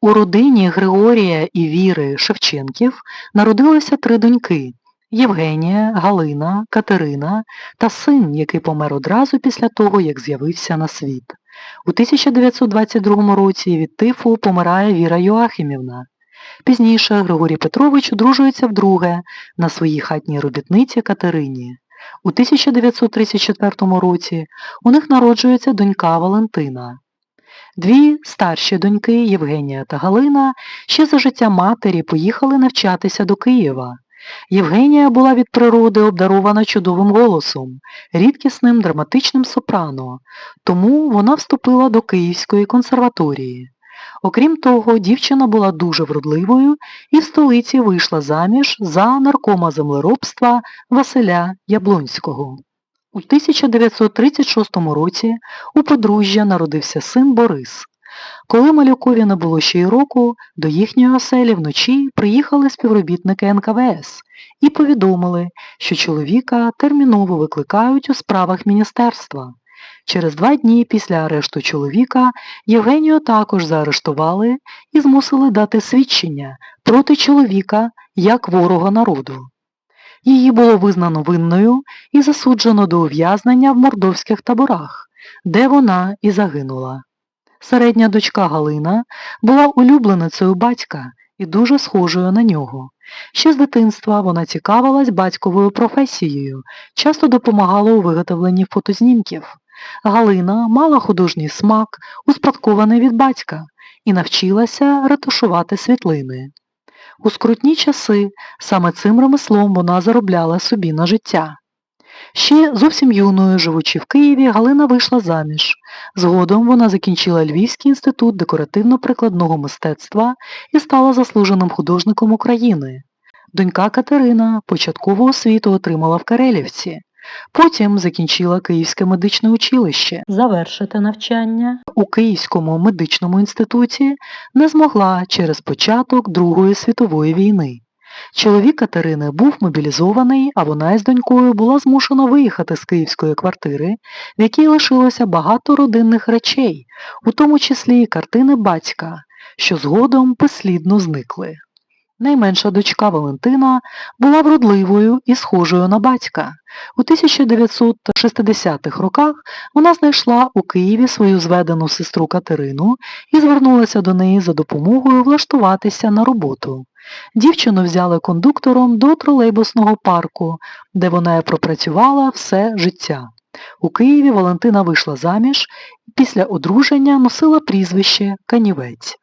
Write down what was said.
У родині Григорія і Віри Шевченків народилося три доньки Євгенія, Галина, Катерина та син, який помер одразу після того, як з'явився на світ. У 1922 році від тифу помирає Віра Йоахимівна. Пізніше Григорій Петрович одружується вдруге на своїй хатній робітниці Катерині. У 1934 році у них народжується донька Валентина. Дві старші доньки Євгенія та Галина ще за життя матері поїхали навчатися до Києва. Євгенія була від природи обдарована чудовим голосом, рідкісним драматичним сопрано, тому вона вступила до Київської консерваторії. Окрім того, дівчина була дуже вродливою і в столиці вийшла заміж за наркома землеробства Василя Яблонського. У 1936 році у подружжя народився син Борис. Коли малюкові не було ще й року, до їхньої оселі вночі приїхали співробітники НКВС і повідомили, що чоловіка терміново викликають у справах міністерства. Через два дні після арешту чоловіка Євгенію також заарештували і змусили дати свідчення проти чоловіка як ворога народу. Її було визнано винною і засуджено до ув'язнення в мордовських таборах, де вона і загинула. Середня дочка Галина була улюбленицею батька і дуже схожою на нього. Ще з дитинства вона цікавилась батьковою професією, часто допомагала у виготовленні фотознімків. Галина мала художній смак, успадкований від батька, і навчилася ретушувати світлини. У скрутні часи саме цим ремеслом вона заробляла собі на життя. Ще зовсім юною, живучи в Києві, Галина вийшла заміж. Згодом вона закінчила Львівський інститут декоративно-прикладного мистецтва і стала заслуженим художником України. Донька Катерина початкову освіту отримала в Карелівці. Потім закінчила Київське медичне училище. Завершити навчання у Київському медичному інституті не змогла через початок Другої світової війни. Чоловік Катерини був мобілізований, а вона із донькою була змушена виїхати з київської квартири, в якій лишилося багато родинних речей, у тому числі і картини батька, що згодом безслідно зникли. Найменша дочка Валентина була вродливою і схожою на батька. У 1960-х роках вона знайшла у Києві свою зведену сестру Катерину і звернулася до неї за допомогою влаштуватися на роботу. Дівчину взяли кондуктором до тролейбусного парку, де вона пропрацювала все життя. У Києві Валентина вийшла заміж і після одруження носила прізвище Канівець.